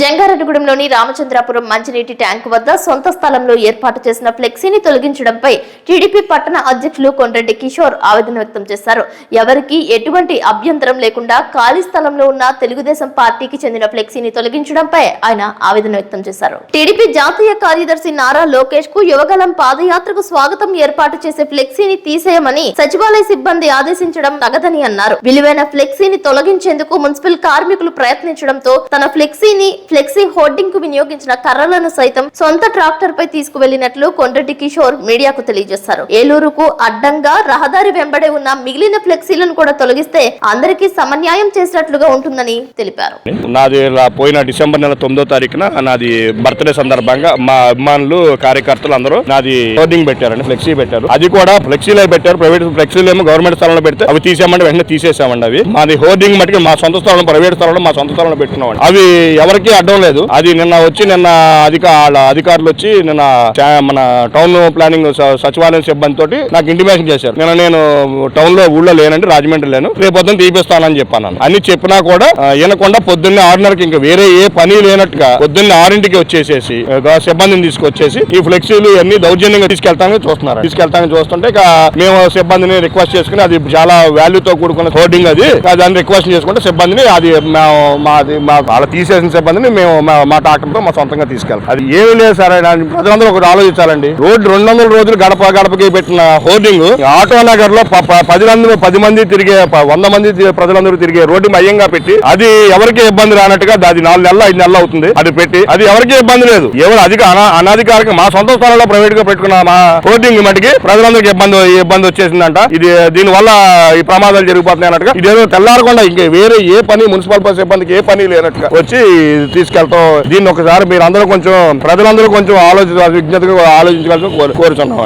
జంగారెడ్డిగూడెంలోని రామచంద్రాపురం మంచినీటి ట్యాంకు వద్ద సొంత స్థలంలో ఏర్పాటు చేసిన ఫ్లెక్సీని తొలగించడంపై టీడీపీ పట్టణ అధ్యక్షులు కొండ్రెడ్డి కిషోర్ ఆవేదన వ్యక్తం చేశారు. ఎవరికి ఎటువంటి అభ్యంతరం లేకుండా ఖాళీ స్థలంలో ఉన్న తెలుగుదేశం పార్టీకి చెందిన ఫ్లెక్సీని తొలగించడంపై ఆయన ఆవేదన వ్యక్తం చేశారు. టీడీపీ జాతీయ కార్యదర్శి నారా లోకేష్కు యువగలం పాదయాత్రకు స్వాగతం ఏర్పాటు చేసే ఫ్లెక్సీని తీసేయమని సచివాలయ సిబ్బంది ఆదేశించడం తగదని అన్నారు. విలువైన ఫ్లెక్సీని తొలగించేందుకు మున్సిపల్ కార్మికులు ప్రయత్నించడంతో తన ఫ్లెక్సీని ఫ్లెక్సీ హోర్డింగ్కు వినియోగించిన కర్రలను సైతం సొంత ట్రాక్టర్ పై తీసుకువెళ్ళినట్లు కొండ్రెడ్డి కిషోర్ మీడియాకు తెలియజేశారు. ఏలూరుకు అడ్డంగా రహదారి వెంబడే ఉన్న మిగిలిన ఫ్లెక్సీలను కూడా తొలగిస్తే అందరికీ సమన్యాయం చేసినట్లుగా ఉంటుందని తెలిపారు. నాది పోయిన డిసెంబర్ నెల తొమ్మిదో తారీఖున నాది బర్త్డే సందర్భంగా మా అభిమానులు కార్యకర్తలు అందరూ నాది హోర్డింగ్ పెట్టారండి ఫ్లెక్సీ పెట్టారు. అది కూడా ఫ్లెక్సీలో పెట్టారు ప్రైవేట్ ఫ్లెక్సీలు ఏమో గవర్నమెంట్ స్థలంలో పెడితే అవి తీసేయమంటే వెంటనే తీసేసామండి అవి. మాది హోర్డింగ్ మటుకు మా సొంత స్థలంలో ప్రైవేట్ స్థలంలో మా సొంత స్థలంలో పెట్టుకున్నాం అవి ఎవరికి అడ్డం లేదు. అది నిన్న వచ్చి నిన్న అధిక అధికారులు వచ్చి నిన్న మన టౌన్ ప్లానింగ్ సచివాలయం సిబ్బంది తోటి నాకు ఇంటిమేషన్ చేశారు. నిన్న నేను టౌన్లో ఊళ్ళో లేనండి రాజమండ్రి లేను. రేపు పొద్దున్న తీపిస్తానని చెప్పాను అన్ని చెప్పినా కూడా వినకుండా పొద్దున్నే ఆరున్నరకి ఇంకా వేరే ఏ పని లేనట్టుగా పొద్దున్నే ఆరింటికి వచ్చేసేసి ఆ, సిబ్బందిని తీసుకొచ్చేసి ఈ ఫ్లెక్సీలు అన్ని దౌర్జన్యంగా తీసుకెళ్తామని చూస్తున్నారు. తీసుకెళ్తామని చూస్తుంటే ఇక మేము సిబ్బందిని రిక్వెస్ట్ చేసుకుని అది చాలా వాల్యూతో కూడుకున్న హోర్డింగ్ అది. దాన్ని రిక్వెస్ట్ చేసుకుంటే సిబ్బందిని అది మేము మాది మా వాళ్ళ తీసేసిన సిబ్బందిని మేము మా- డాక్టర్తో మా సొంతంగా తీసుకెళ్తాం. అది ఏమీ లేదు సార్ ప్రజలందరూ ఒకటి ఆలోచించాలండి. రోడ్డు రెండు వందల రోజులు గడప గడపకి పెట్టిన హోర్డింగ్ ఆటో నగర్లో పదిలందరూ పది మంది తిరిగే వంద మంది ప్రజలందరూ తిరిగే రోడ్డు మయంగా పెట్టి అది ఎవరికి ఇబ్బంది రానట్టుగా అది నాలుగు నెలలు ఐదు నెలలు అవుతుంది. అది పెట్టి అది ఎవరికి ఇబ్బంది లేదు. ఎవరు అధిక అనధికారిక మా సొంత స్థలంలో ప్రైవేట్గా పెట్టుకున్న మా హోర్డింగ్ మటుకి ప్రజలందరికీ ఇబ్బంది ఇబ్బంది వచ్చేసిందంట. ఇది దీని వల్ల ఈ ప్రమాదాలు జరిగిపోతున్నాయి అన్నట్టుగా. ఇదేదో తెల్లారకుండా ఇంకా వేరే ఏ పని మున్సిపల్ బస్ సిబ్బందికి ఏ పని లేనట్టుగా వచ్చి తీసుకెళ్తాం. దీన్ని ఒకసారి మీరు అందరూ కొంచెం ప్రజలందరూ కొంచెం ఆలోచించాలి విజ్ఞతగా ఆలోచించాల్సి కోరుచున్నాం